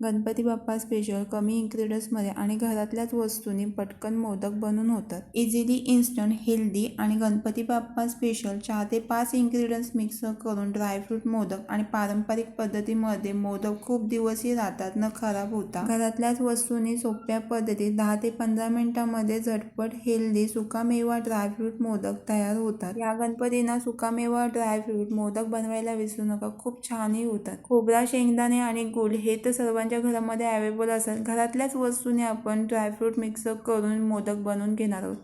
Ganpati Bappa special कमी इन्ग्रेडियंट्समध्ये आणि घरातल्याच वस्तूंनी पटकन मोदक बनून होतात. इझिली इन्स्टंट हेल्दी आणि गणपती बाप्पा स्पेशल चार ते पाच इन्ग्रेडियंट्स मिक्स करून ड्रायफ्रूट मोदक आणि पारंपरिक पद्धतीमध्ये मोदक खूप दिवसही राहतात न खराब होता घरातल्याच वस्तूंनी सोप्या पद्धतीत दहा ते पंधरा मिनिटांमध्ये झटपट हेल्दी सुकामेवा ड्रायफ्रूट मोदक तयार होतात. या गणपतींना सुकामेवा ड्रायफ्रूट मोदक बनवायला विसरू नका खूप छानही होतात. खोबरा शेंगदाणे आणि गुळ हे तर सर्वांच्या घरामध्ये अवेलेबल असतात घरातल्याच वस्तूने आपण ड्रायफ्रूट मिक्स करून मोदक बनवून घेणार आहोत.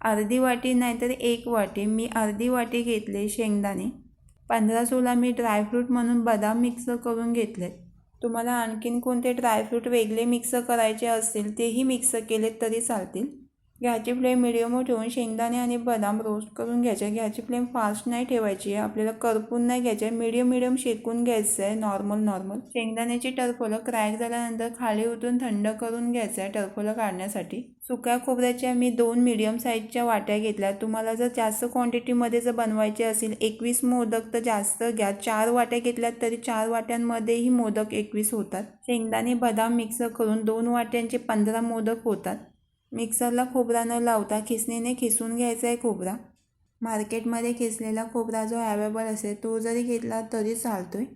अर्धी वाटी नाहीतर एक वाटी. मी अर्धी वाटी घेतले शेंगदाणे. पंधरा सोळा मी ड्रायफ्रूट म्हणून बदाम मिक्स करून घेतले. तुम्हाला आणखीन कोणते ड्रायफ्रूट वेगळे मिक्स करायचे असतील तेही मिक्स केले तरी चालतील. गॅसची फ्लेम मिडियमवर ठेवून शेंगदाणे आणि बदाम रोस्ट करून घ्यायचे. गॅसची फ्लेम फास्ट नाही ठेवायची. आहे आपल्याला करपून नाही घ्यायचे. आहे मिडियम मिडियम शेकून घ्यायचं आहे नॉर्मल नॉर्मल शेंगदाण्याची टरफलं क्रॅक झाल्यानंतर खाली उतरून थंड करून घ्यायचं आहे टरफलं काढण्यासाठी. सुक्या खोबऱ्याच्या मी दोन मिडियम साईजच्या वाट्या घेतल्या. तुम्हाला जर जास्त क्वांटिटीमध्ये जर बनवायचे असेल एकवीस मोदक तर जास्त घ्या. चार वाट्या घेतल्यात तरी चार वाट्यांमध्येही मोदक एकवीस होतात. शेंगदाणे बदाम मिक्स करून दोन वाट्यांचे पंधरा मोदक होतात. मिक्सरला खोबरा न लावता खिसणीने खिसून घ्यायचा आहे खोबरा. मार्केटमध्ये खिसलेला खोबरा जो ॲवेलेबल असेल तो जरी घेतला तरी चालतो आहे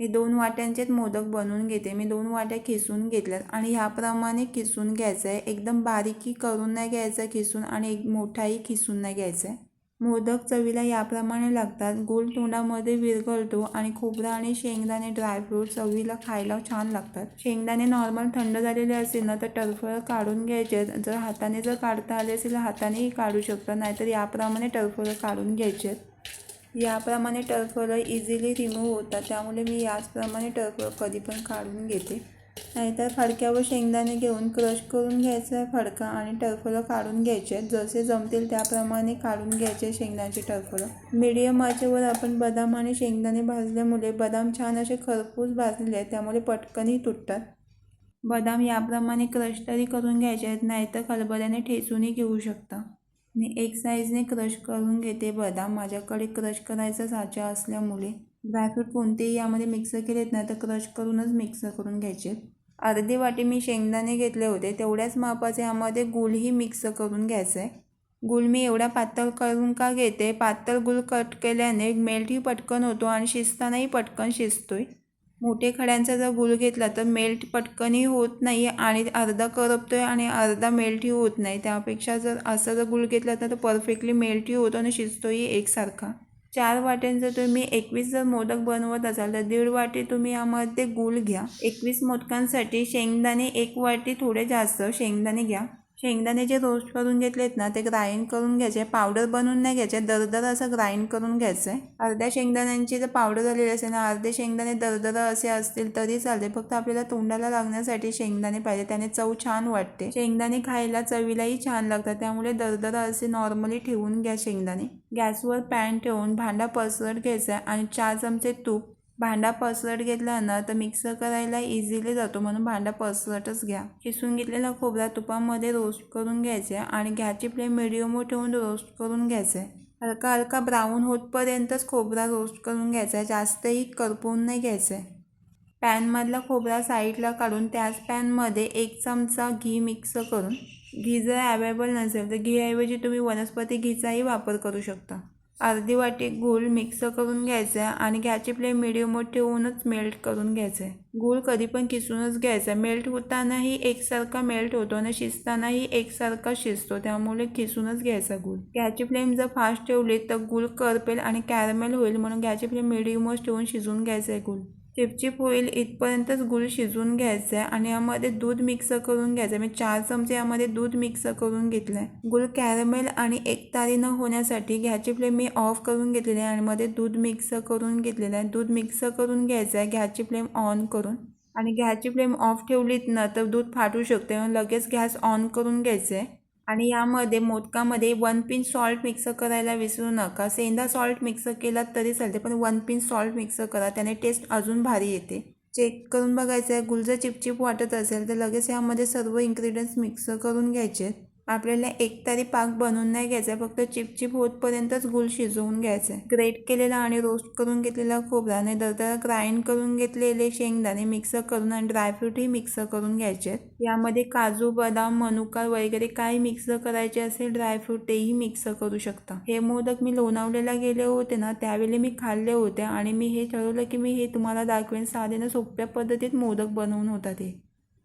मी दोन वाट्यांचेच मोदक बनवून घेते. मी दोन वाट्या खिसून घेतल्यात आणि ह्याप्रमाणे खिसून घ्यायचं आहे. एकदम बारीकी करून नाही घ्यायचं खिसून आणि एक मोठाही खिसून नाही घ्यायचं आहे. मोदक चवीला याप्रमाणे लागतात. गोल तोंडामध्ये विरघळतो आणि खोबरं आणि शेंगदाणे ड्रायफ्रूट चवीला खायला छान लागतात. शेंगदाणे नॉर्मल थंड झालेले असेल ना तर टरफळ काढून घ्यायचे. जर हाताने जर काढता आले असेल हातानेही काढू शकता. नाहीतर याप्रमाणे टरफळं काढून घ्यायचे. याप्रमाणे टरफळं इझिली रिमूव्ह होतात. त्यामुळे मी याचप्रमाणे टरफळ कधी पण काढून घेते. नाहीतर फडक्यावर शेंगदाणे घेऊन क्रश करून घ्यायचं आहे फडका आणि टरफलं काढून घ्यायचे. जसे जमतील त्याप्रमाणे काढून घ्यायचे शेंगदाण्याचे टरफलं. मीडियम आचेवर आपण बदाम आणि शेंगदाणे भाजल्यामुळे बदाम छान असे खरपूस भाजलेले आहेत त्यामुळे पटकनही तुटतात. बदाम याप्रमाणे क्रश तरी करून घ्यायचे आहेत नाहीतर खलबऱ्याने ठेचूनही घेऊ शकता. मी एक साईजने क्रश करून घेते बदाम. माझ्याकडे क्रश करायचा साचा असल्यामुळे. ड्रायफ्रूट कोणतेही यामध्ये मिक्स केलेत नाही तर क्रश करूनच मिक्स करून घ्यायचे. अर्धी वाटी मी शेंगदाणे घेतले होते. तेवढ्याच मापाचे यामध्ये गुळही मिक्स करून घ्यायचं. आहे गुळ मी एवढा पातळ करून का घेते? पातळ गुळ कट केल्याने मेल्टही पटकन होतो आणि शिजतानाही पटकन शिजतोय. मोठे खड्यांचा जर गुळ घेतला तर मेल्ट पटकनही होत नाही आणि अर्धा करपतो आहे आणि अर्धा मेल्टही होत नाही. त्यापेक्षा जर असा जर गुळ घेतला तर परफेक्टली मेल्टही होतो आणि शिजतोही एकसारखा. चार वाट्यांचं तुम्ही एकवीस जर मोदक बनवत असाल तर दीड वाटी तुम्ही यामध्ये गूळ घ्या. एकवीस मोदकांसाठी शेंगदाणे एक वाटी थोडे जास्त शेंगदाणे घ्या. शेंगदाणे जे रोस्ट करून घेतलेत ना ते ग्राइंड करून घ्यायचे. पावडर बनवून नाही घ्यायचे दरदर असं ग्राइंड करून घ्यायचं. आहे अर्ध्या शेंगदाण्यांची जर पावडर झालेली असेल ना अर्धे शेंगदाणे दरदर असे असतील तरी चालते. फक्त आपल्याला तोंडाला लागण्यासाठी शेंगदाणे पाहिजे. त्याने चव छान वाटते. शेंगदाणे खायला चवीलाही छान लागतात. त्यामुळे दरदर असे नॉर्मली ठेवून घ्या शेंगदाणे. गॅसवर पॅन ठेवून भांडा पसरट घ्यायचा आणि चार चमचे तूप भांडा पसरट घेतला ना तर मिक्स करायला इझिली जातो म्हणून भांडा पसरटच घ्या. किसून घेतलेला खोबरा तुपामध्ये रोस्ट करून घ्यायचे आणि घ्याची फ्लेम मिडियमवर ठेवून रोस्ट करून घ्यायचे. हलका हलका ब्राऊन होतपर्यंतच खोबरा रोस्ट करून घ्यायचा आहे जास्तही करपवून नाही घ्यायचं. आहे पॅनमधला खोबरा साईडला काढून त्याच पॅनमध्ये एक चमचा घी मिक्स करून घी जर अवेलेबल नसेल तर घीऐवजी तुम्ही वनस्पती घीचाही वापर करू शकता. अर्धी वाटी गूळ मिक्स करून घ्यायचं आहे आणि गॅसची फ्लेम मिडियमवर ठेवूनच मेल्ट करून घ्यायचं. आहे गूळ कधी पण किसूनच घ्यायचा. आहे मेल्ट होतानाही एकसारखा मेल्ट होतो आणि शिजतानाही एकसारखा शिजतो. त्यामुळे किसूनच घ्यायचा गूळ. गॅसची फ्लेम जर फास्ट ठेवली तर गूळ करपेल आणि कॅरमेल होईल म्हणून गॅसची फ्लेम मिडियमवर ठेवून शिजून घ्यायचं आहे गूळ. चिपचिप होईल इथपर्यंतच गुळ शिजवून घ्यायचं आहे आणि यामध्ये दूध मिक्स करून घ्यायचं. आहे मी चार चमचे यामध्ये दूध मिक्स करून घेतलं. आहे गुळ कॅरमेल आणि एकतारी न होण्यासाठी घ्याची फ्लेम मी ऑफ करून घेतलेली आहे आणि मध्ये दूध मिक्स करून घेतलेलं आहे. दूध मिक्स करून घ्यायचं आहे घ्याची फ्लेम ऑन करून. आणि गॅसची फ्लेम ऑफ ठेवलीत ना तर दूध फाटू शकते. लगेच गॅस ऑन करून घ्यायचं. आहे आणि यामध्ये मोदकामध्ये वन पिन सॉल्ट मिक्स करायला विसरू नका. सेंदा सॉल्ट मिक्स केला तरी चालते पण वन पिन सॉल्ट मिक्स करा. त्याने टेस्ट अजून भारी येते. चेक करून बघायचं आहे गुलजर चिपचिप वाटत असेल तर लगेच यामध्ये सर्व इन्ग्रेडियंट्स मिक्स करून घ्यायचे. आपल्याला एक तरी पाक बनवून नाही घ्यायचा फक्त चिपचिप होतपर्यंतच गुळ शिजवून घ्यायचं. आहे ग्रेट केलेला आणि रोस्ट करून घेतलेला खोबरा आणि दरदरा ग्राइंड करून घेतलेले शेंगदाणे मिक्स करून आणि ड्रायफ्रूटही मिक्स करून घ्यायचे. आहेत यामध्ये काजू बदाम मनुका वगैरे काही मिक्स करायचे असेल ड्रायफ्रूट तेही मिक्स करू शकता. हे मोदक मी लोणावलेला गेले होते ना त्यावेळी मी खाल्ले होते आणि मी हे ठरवलं की मी हे तुम्हाला दाखवेन साधेनं सोप्या पद्धतीत मोदक बनवून होता ते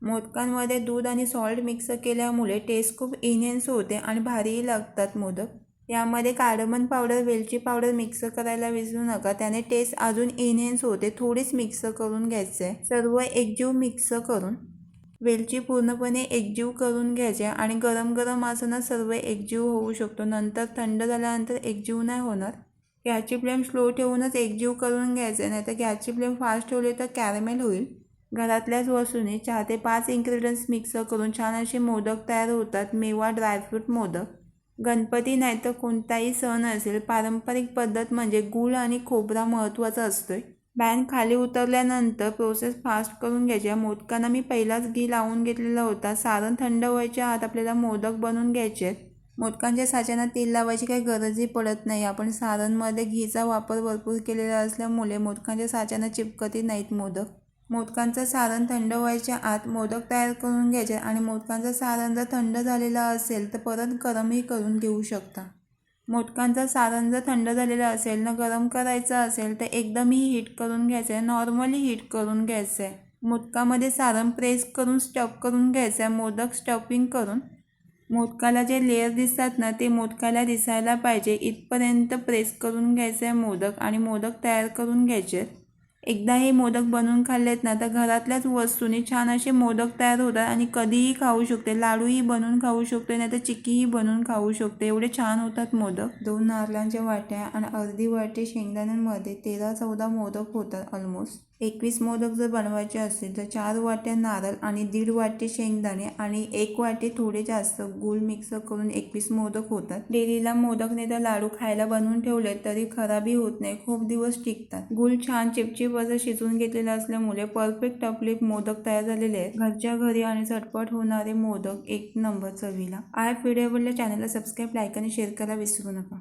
मोदकांमध्ये दूध आणि सॉल्ट मिक्स केल्यामुळे टेस्ट खूप इन्हेन्स होते आणि भारीही लागतात मोदक. यामध्ये कार्डमन पावडर वेलची पावडर मिक्स करायला विसरू नका. त्याने टेस्ट अजून इन्हेन्स होते. थोडीच मिक्स करून घ्यायचं आहे सर्व एकजीव मिक्स करून. वेलची पूर्णपणे एकजीव करून घ्यायचे आणि गरम गरम असताना सर्व एकजीव होऊ शकतो. नंतर थंड झाल्यानंतर एकजीव नाही होणार. गॅसची फ्लेम स्लो ठेवूनच एकजीव करून घ्यायचे नाही तर गॅसची फ्लेम फास्ट ठेवली तर कॅरमेल होईल. घरातल्याच वस्तूने चार ते पाच इन्ग्रेडियंट्स मिक्स करून छान असे मोदक तयार होतात. मेवा ड्रायफ्रूट मोदक. गणपती नाही तर कोणताही सण असेल पारंपरिक पद्धत म्हणजे गूळ आणि खोबरा महत्त्वाचा असतो आहे बॅन खाली उतरल्यानंतर प्रोसेस फास्ट करून घ्यायची. मोदकांना मी पहिलाच घी लावून घेतलेला होता. सारण थंड व्हायच्या आत आपल्याला मोदक बनवून घ्यायचे आहेत. मोदकांच्या साच्यांना तेल लावायची काही गरजही पडत नाही. आपण सारणमध्ये घीचा वापर भरपूर केलेला असल्यामुळे मोदकांच्या साच्यांना चिपकती नाहीत मोदक. मोदकांचं सारण थंड व्हायच्या आत मोदक तयार करून घ्यायचे आणि मोदकांचं सारण जर थंड झालेलं असेल तर परत गरमही करून घेऊ शकता. मोदकांचं सारण जर थंड झालेलं असेल ना गरम करायचं असेल तर एकदमही हीट करून घ्यायचं आहे नॉर्मली हीट करून घ्यायचं. आहे मोदकामध्ये सारण प्रेस करून स्टफ करून घ्यायचं आहे मोदक स्टफिंग करून. मोदकाला जे लेअर दिसतात ना ते मोदकाला दिसायला पाहिजे. इथपर्यंत प्रेस करून घ्यायचं आहे मोदक आणि मोदक तयार करून घ्यायचे. आहेत एकदा हे मोदक बनवून खाल्लेत ना तर घरातल्याच वस्तूंनी छान असे मोदक तयार होतात आणि कधीही खाऊ शकते. लाडूही बनवून खाऊ शकते नाही तर चिक्कीही बनवून खाऊ शकते. एवढे छान होतात मोदक. दोन नारळांच्या वाट्या आणि अर्धी वाटी शेंगदाण्यांमध्ये तेरा चौदा मोदक होतात ऑलमोस्ट एकवीस मोदक जर बनवायचे असतील तर चार वाट्या नारळ आणि दीड वाटे शेंगदाणे आणि एक वाटे थोडे जास्त गुळ मिक्स करून एकवीस मोदक होतात. डेलीला मोदक नाही तर लाडू खायला बनवून ठेवले तरी खराबी होत नाही. खूप दिवस टिकतात. गुळ छान चिपचिप असं शिजवून घेतलेला असल्यामुळे परफेक्ट आपले मोदक तयार झालेले आहेत. घरच्या घरी आणि झटपट होणारे मोदक एक नंबर चवीला. आय व्हिडिओ चॅनलला सबस्क्राईब लाईक आणि शेअर करायला विसरू नका.